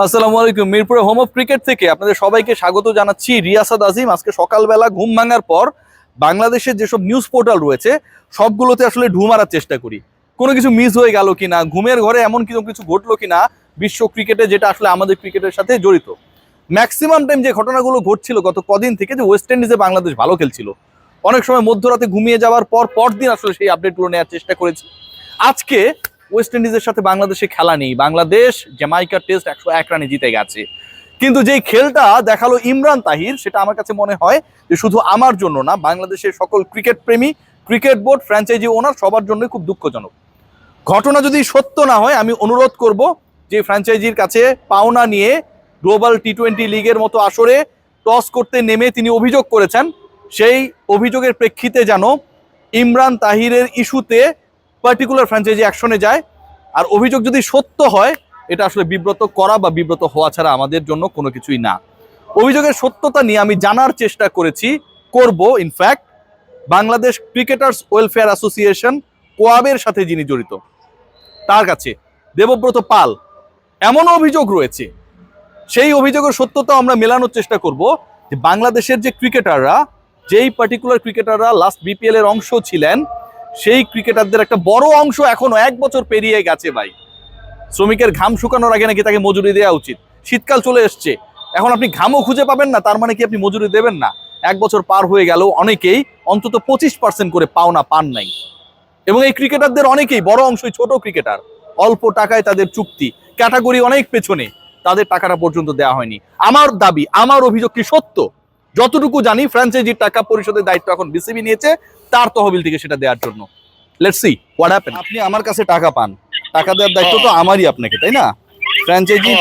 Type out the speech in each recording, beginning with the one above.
আসসালামু আলাইকুম। মিরপুরে হোম অফ ক্রিকেট থেকে আপনাদের সবাইকে স্বাগত জানাচ্ছি রিয়াসাদ আজিম। আজকে সকালবেলা ঘুম ভাঙার পর বাংলাদেশের যেসব নিউজ পোর্টাল রয়েছে, সবগুলোতে আসলে ঢু মারার চেষ্টা করি। কোনো কিছু মিস হয়ে গেল কিনা, ঘুমের ঘরে এমন কিছু কিছু ঘটলো কিনা, বিশ্ব ক্রিকেটে যেটা আসলে আমাদের ক্রিকেটের সাথে জড়িত। ম্যাক্সিমাম টাইম যে ঘটনাগুলো ঘটছিল গত কদিন থেকে যে ওয়েস্ট ইন্ডিজে বাংলাদেশ ভালো খেলছিল। অনেক সময় মধ্যরাতে ঘুমিয়ে যাওয়ার পর পরদিন আসলে সেই আপডেটগুলো নেওয়ার চেষ্টা করেছি। আজকে ওয়েস্ট ইন্ডিজের সাথে বাংলাদেশে খেলা নেই। বাংলাদেশ জ্যামাইকা টেস্ট একশো এক রানে জিতে গেছে। কিন্তু যেই খেলটা দেখাল ইমরান তাহির, সেটা আমার কাছে মনে হয় যে শুধু আমার জন্য না, বাংলাদেশের সকল ক্রিকেট প্রেমী, ক্রিকেট বোর্ড ফ্র্যাঞ্চাইজি ওনার সবার জন্যই খুব দুঃখজনক। ঘটনা যদি সত্য না হয়, আমি অনুরোধ করব যে ফ্র্যাঞ্চাইজির কাছে পাওনা নিয়ে গ্লোবাল টি টোয়েন্টি লিগের মতো আসরে টস করতে নেমে তিনি অভিযোগ করেছেন। সেই অভিযোগের প্রেক্ষিতে যেন ইমরান তাহিরের ইস্যুতে পার্টিকুলার ফ্র্যাঞ্চাইজি অ্যাকশনে যায়। আর অভিযোগ যদি সত্য হয়, এটা আসলে বিব্রত করা বা বিব্রত হওয়া ছাড়া আমাদের জন্য কোনো কিছুই না। অভিযোগের সত্যতা নিয়ে আমি জানার চেষ্টা করেছি, করব in fact Bangladesh cricketers welfare association কোয়াবের সাথে যিনি জড়িত, তার কাছে দেবব্রত পাল এমন অভিযোগ রয়েছে। সেই অভিযোগের সত্যতা আমরা মেলানোর চেষ্টা করব যে বাংলাদেশের যে ক্রিকেটাররা, যেই পার্টিকুলার ক্রিকেটাররা লাস্ট বিপিএল এর অংশ ছিলেন সেই ক্রিকেটারদের একটা বড় অংশ এখনও এক বছর পেরিয়ে গেছে ভাই। শ্রমিকের ঘাম শুকানোর আগে নাকি তাকে মজুরি দেওয়া উচিত। শীতকাল চলে এসছে। এখন আপনি ঘামও খুঁজে পাবেন না, তার মানে কি আপনি মজুরি দেবেন না? এক বছর পার হয়ে গেল, অনেকেই অন্তত পঁচিশ পার্সেন্ট করে পাওনা পান নাই। এবং এই ক্রিকেটারদের অনেকেই, বড় অংশই ছোট ক্রিকেটার। অল্প টাকায় তাদের চুক্তি। ক্যাটাগরি অনেক পেছনে। তাদের টাকাটা পর্যন্ত দেওয়া হয়নি। আমার দাবি, আমার অভিযোগ কি সত্য? যতটুকু জানি ফ্র্যাঞ্চাইজির টাকা পরিশোধের দায়িত্ব এখন বিসিবি নিয়েছে। তার তহবিল থেকে সেটা দেওয়ার জন্য। লেটস সি হোয়াট হ্যাপেন আপনি আমার কাছে টাকা পান। টাকা দেওয়ার দায়িত্ব তো আমারই আপনাকে তাই না? ফ্র্যাঞ্চাইজি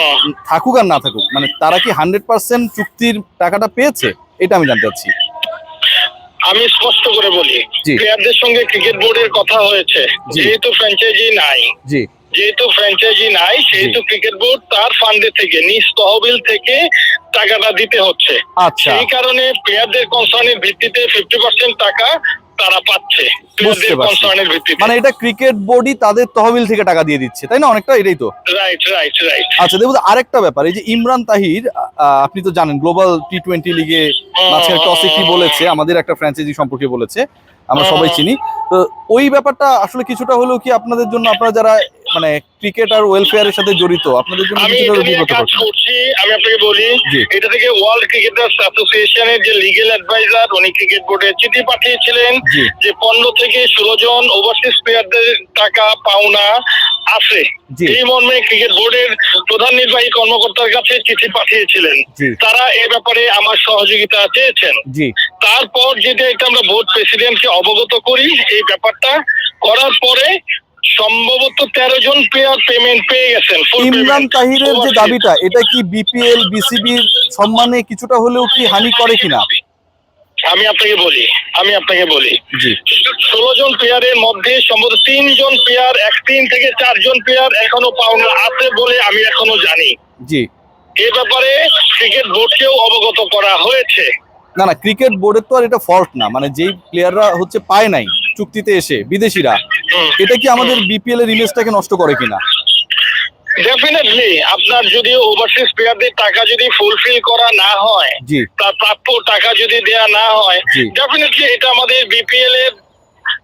থাকুক আর না থাকুক মানে তারা কি হান্ড্রেড পার্সেন্ট চুক্তির টাকাটা পেয়েছে? এটা আমি জানতে চাচ্ছি। আমি স্পষ্ট করে বলি। প্লেয়ারদের সঙ্গে ক্রিকেট বোর্ডের কথা হয়েছে যেহেতু ফ্র্যাঞ্চাইজি নাই। জি। যেহেতু ফ্র্যাঞ্চাইজি নাই সেহেতু ক্রিকেট বোর্ড তার ফান্ডে থেকে নিজ তহবিল থেকে টাকাটা দিতে হচ্ছে। আচ্ছা। সেই কারণে প্লেয়ারদের কনসার্নের ভিত্তিতে ফিফটি পার্সেন্ট টাকা তারা পাচ্ছে। বুঝতে পারছি। মানে এটা ক্রিকেট বোর্ডই তাদের তহবিল থেকে টাকা দিয়ে দিচ্ছে তাই না? অনেকটা এটাই তো। রাইট রাইট রাইট আচ্ছা দেখুন আরেকটা ব্যাপার এই যে ইমরান তাহির আহ, আপনি তো জানেন গ্লোবাল টি টোয়েন্টি লিগে মাঝখানে টসে কি বলেছে আমাদের একটা ফ্র্যাঞ্চাইজি সম্পর্কে বলেছে। আমরা সবাই চিনি। তো ওই ব্যাপারটা আসলে কিছুটা হলেও কি আপনাদের জন্য আপনারা যারা মানে ক্রিকেট আর ওয়েলফেয়ারের সাথে জড়িত আপনাদের জন্য কিছুটা করছি আমি আপনাকে বলি এটা থেকে ওয়ার্ল্ড ক্রিকেটার্স অ্যাসোসিয়েশনের যে লিগ্যাল অ্যাডভাইজার উনি ক্রিকেট বোর্ডে চিঠি পাঠিয়েছিলেন যে পনেরো থেকে ষোলো জন ওভারসিজ প্লেয়ারদের টাকা পাওনা আছে। এই মর্মে ক্রিকেট বোর্ডের প্রধান নির্বাহী কর্মকর্তার কাছে চিঠি পাঠিয়েছিলেন। তারা এ ব্যাপারে আমার সহযোগিতা চেয়েছেন। তারপর যেটা এটা আমরা বোর্ড প্রেসিডেন্টকে অবগত করি এই ব্যাপারটা করার পরে সম্ভবত তেরো জন প্লেয়ার পেমেন্ট পেয়ে গেছেন ইমরান তাহিরের যে দাবিটা এটা কি বিপিএল বিসিবির সম্মানে কিছুটা হলেও কি হানি করে কিনা? আমি আপনাকে বলি আমি আপনাকে বলি। জি। ষোলো জন প্লেয়ারের মধ্যে সম্ভবত তিনজন প্লেয়ার এক তিন থেকে চারজন প্লেয়ার এখনও পাওনা আছে বলে আমি এখনও জানি। জি। এ ব্যাপারে ক্রিকেট বোর্ডকেও অবগত করা হয়েছে। না না ক্রিকেট বোর্ডের তো আর এটা ফল্ট না। মানে যেই প্লেয়াররা হচ্ছে পায় নাই চুক্তিতে এসে বিদেশিরা এটা কি আমাদের বিপিএল এর ইমেজটাকে নষ্ট করে কিনা? ডেফিনেটলি আপনার যদি ওভারসিজ প্লেয়ারদের টাকা যদি ফুলফিল করা না হয় তার প্রাপ্য টাকা যদি দেয়া না হয় ডেফিনেটলি এটা আমাদের বিপিএল এর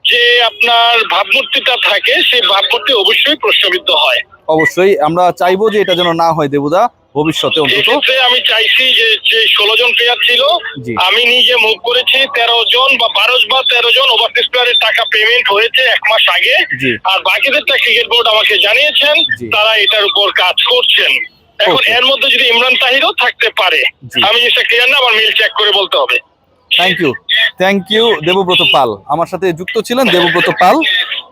যে আপনার ভাবমূর্তিটা থাকে সেই ভাবমূর্তি অবশ্যই প্রশ্নবিদ্ধ হয়। অবশ্যই আমরা চাইব যে এটা যেন না হয় দেবুদা। ভবিষ্যতে অন্তত এক্ষেত্রে আমি চাইছি যে যে ষোলো জন প্লেয়ার ছিল জি। আমি নিজে মুভ করেছি তেরো জন বা বারো বা তেরো জন ওভারসিজ প্লেয়ারের টাকা পেমেন্ট হয়েছে এক মাস আগে। জি। আর বাকিদেরটা ক্রিকেট বোর্ড আমাকে জানিয়েছেন জি। তারা এটার উপর কাজ করছেন। এখন Okay. এর মধ্যে যদি ইমরান তাহিরও থাকতে পারে জি। আমি জিনিসটা ক্লিয়ার না আমার মেল চেক করে বলতে হবে। Thank you thank you Debabrata Pal. আমার সাথে যুক্ত ছিলেন দেবব্রত পাল।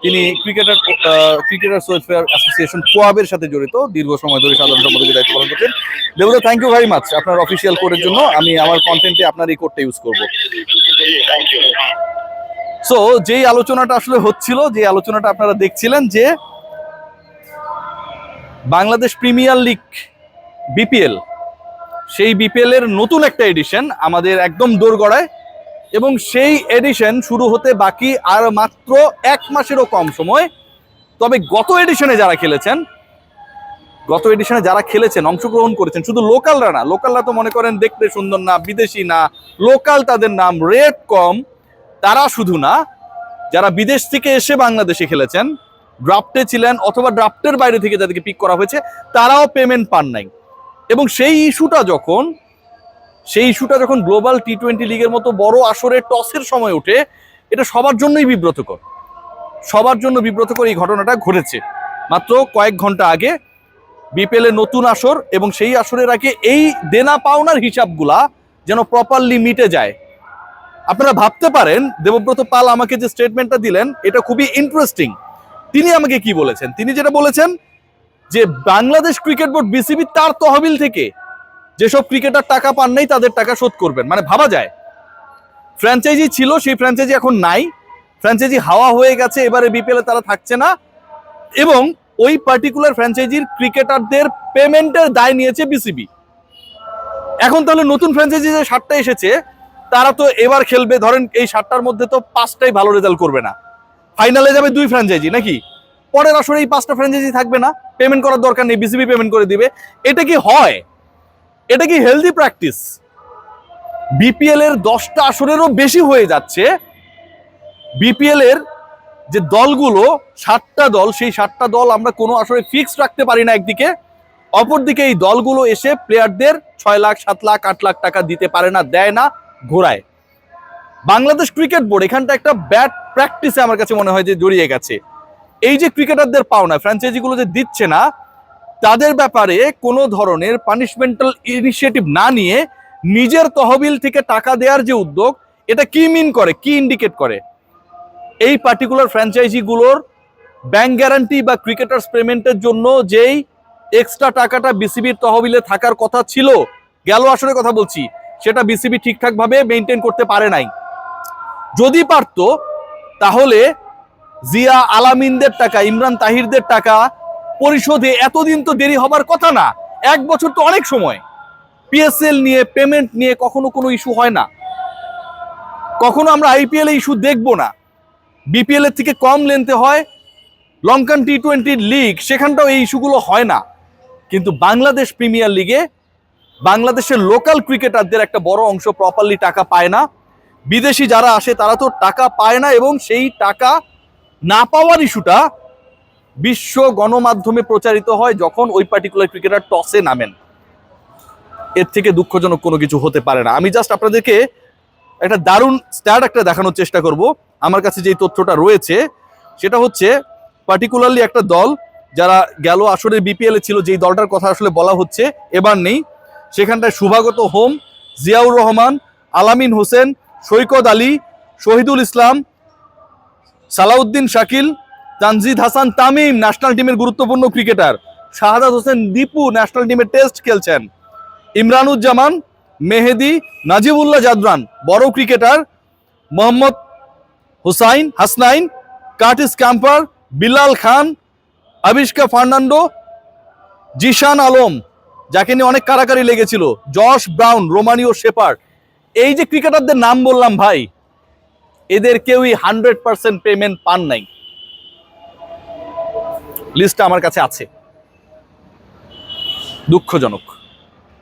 তিনি ক্রিকেটার ক্রিকেটার্স ওয়েলফেয়ার অ্যাসোসিয়েশন কোয়াবের সাথে জড়িত, দীর্ঘ সময় ধরে সাধারণ সম্পাদকের দায়িত্ব পালন করছেন। Debabrata thank you very much আপনার অফিসিয়াল কোডের জন্য আমি আমার কন্টেন্টে আপনার এই কোডটা ইউজ করব। সো যেই আলোচনাটা আসলে হচ্ছিল যে আলোচনাটা আপনারা দেখছিলেন যে বাংলাদেশ প্রিমিয়ার লিগ বিপিএল, সেই বিপিএল এর নতুন একটা এডিশন আমাদের একদম দোরগড়ায় এবং সেই এডিশন শুরু হতে বাকি আর মাত্র এক মাসেরও কম সময়। তবে গত এডিশনে যারা খেলেছেন, গত এডিশনে যারা খেলেছেন, অংশগ্রহণ করেছেন, শুধু লোকালরা না, লোকালরা তো মনে করেন দেখতে সুন্দর না, বিদেশি না, লোকাল তাদের নাম রেট কম, তারা শুধু না, যারা বিদেশ থেকে এসে বাংলাদেশে খেলেছেন ড্রাফটে ছিলেন অথবা ড্রাফটের বাইরে থেকে যাদেরকে পিক করা হয়েছে, তারাও পেমেন্ট পান নাই। এবং সেই ইস্যুটা যখন সেই ইস্যুটা যখন গ্লোবাল টি টোয়েন্টি লিগের মতো বড় আসরে টসের সময় ওঠে, এটা সবার জন্যই বিব্রতকর। সবার জন্য বিব্রতকর এই ঘটনাটা ঘটেছে। মাত্র কয়েক ঘণ্টা আগে বিপিএল এর নতুন আসর এবং সেই আসরের আগে এই দেনা পাওনার হিসাবগুলা যেন প্রপারলি মিটে যায়। আপনারা ভাবতে পারেন, দেবব্রত পাল আমাকে যে স্টেটমেন্টটা দিলেন, এটা খুবই ইন্টারেস্টিং তিনি আমাকে কি বলেছেন? তিনি যেটা বলেছেন যে বাংলাদেশ ক্রিকেট বোর্ড বিসিবি তার তহবিল থেকে যেসব ক্রিকেটার টাকা পান নাই, তাদের টাকা শোধ করবেন। মানে ভাবা যায়। ফ্র্যাঞ্চাইজি ছিল, সেই ফ্র্যাঞ্চাইজি এখন নাই। ফ্র্যাঞ্চাইজি হাওয়া হয়ে গেছে, এবারে বিপিএল তারা থাকছে না। এবং ওই পার্টিকুলার ফ্র্যাঞ্চাইজির ক্রিকেটারদের পেমেন্টের দায় নিয়েছে বিসিবি এখন তাহলে নতুন ফ্র্যাঞ্চাইজি যে সাতটা এসেছে, তারা তো এবার খেলবে। ধরেন এই সাতটার মধ্যে তো পাঁচটাই ভালো রেজাল্ট করবে না। ফাইনালে যাবে দুই ফ্র্যাঞ্চাইজি নাকি? পরের আসরে এই পাঁচটা ফ্র্যাঞ্চাইজি থাকবে না। পেমেন্ট করার দরকার নেই বিসিবি পেমেন্ট করে দিবে। এটা কি হয়? এটা কি হেলদি প্র্যাকটিস বিপিএল এর দশটা আসরেরও বেশি হয়ে যাচ্ছে। বিপিএল এর যে দলগুলো, সাতটা দল, সেই সাতটা দল আমরা কোনো আসরে ফিক্স রাখতে পারি না একদিকে। অপরদিকে এই দলগুলো এসে প্লেয়ারদের ছয় লাখ, সাত লাখ, আট লাখ টাকা দিতে পারে না, দেয় না, ঘোরায়। বাংলাদেশ ক্রিকেট বোর্ড এখানটা একটা ব্যাড প্র্যাকটিসে আমার কাছে মনে হয় যে জড়িয়ে গেছে। এই যে ক্রিকেটারদের পাওনা ফ্র্যাঞ্চাইজিগুলো যে দিচ্ছে না তাদের ব্যাপারে কোনো ধরনের পানিশমেন্টাল ইনিশিয়েটিভ না নিয়ে নিজের তহবিল থেকে টাকা দেওয়ার যে উদ্যোগ, এটা কি মিন করে, কি ইন্ডিকেট করে? এই পার্টিকুলার ফ্র্যাঞ্চাইজিগুলোর ব্যাংক গ্যারান্টি বা ক্রিকেটার্স পেমেন্টের জন্য যেই এক্সট্রা টাকাটা বিসিবির তহবিলে থাকার কথা ছিল, গেল আসলে কথা বলছি, সেটা বিসিবি ঠিকঠাকভাবে মেনটেন করতে পারে নাই। যদি পারত, তাহলে জিয়া আলামিনদের টাকা, ইমরান তাহিরদের টাকা পরিশোধে এতদিন তো দেরি হবার কথা না। এক বছর তো অনেক সময়। পিএসএল নিয়ে পেমেন্ট নিয়ে কখনো কোনো ইস্যু হয় না। কখনো আমরা আইপিএল ইস্যু দেখব না। বিপিএল এর থেকে কম লেনতে হয়। লঙ্কান টি টোয়েন্টি লিগ সেখানটাও এই ইস্যুগুলো হয় না। কিন্তু বাংলাদেশ প্রিমিয়ার লিগে বাংলাদেশের লোকাল ক্রিকেটারদের একটা বড় অংশ প্রপারলি টাকা পায় না। বিদেশি যারা আসে, তারা তো টাকা পায় না এবং সেই টাকা না পাওয়ার ইস্যুটা বিশ্ব গণমাধ্যমে প্রচারিত হয় যখন ওই পার্টিকুলার ক্রিকেটার টসে নামেন। এর থেকে দুঃখজনক কোনো কিছু হতে পারে না। আমি জাস্ট আপনাদেরকে একটা দারুণ স্ট্যাট একটা দেখানোর চেষ্টা করব। আমার কাছে যেই তথ্যটা রয়েছে, সেটা হচ্ছে পার্টিকুলারলি একটা দল যারা গেল আসরে বিপিএল ছিল, যেই দলটার কথা আসলে বলা হচ্ছে, এবার নেই। সেখানটায় শুভাগত হোম, জিয়াউর রহমান, আলামিন হোসেন, সৈকত আলী, শহীদুল ইসলাম, সালাউদ্দিন শাকিল তানজিদ হাসান তামিম ন্যাশনাল টিমের গুরুত্বপূর্ণ ক্রিকেটার শাহাদাত হোসেন দীপু ন্যাশনাল টিমের টেস্ট খেলছেন। ইমরানুজ্জামান, মেহেদি, নাজিবুল্লাহ জাদরান, বড় cricketer Mohammad Hussain, Hasnain Curtis Campher Bilal Khan, Avishka Fernando, Zeeshan Alam, যাকে নিয়ে অনেক কারাকারি লেগেছিল। Josh Brown, Romario Shepherd. এই যে ক্রিকেটারদের নাম বললাম ভাই, এদের কেউই হান্ড্রেড পার্সেন্ট পেমেন্ট পান নাই। লিস্টটা আমার কাছে আছে। দুঃখজনক।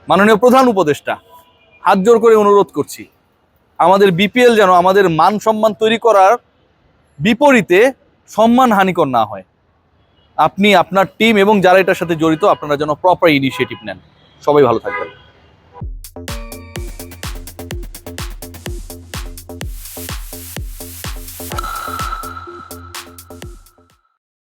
মাননীয় প্রধান উপদেষ্টা, হাত জোর করে অনুরোধ করছি, আমাদের বিপিএল যেন আমাদের মান সম্মান তৈরি করার বিপরীতে সম্মান হানিকর না হয়। আপনি আপনার টিম এবং যারা এটার সাথে জড়িত, আপনারা যেন প্রপার ইনিশিয়েটিভ নেন। সবাই ভালো থাকবেন।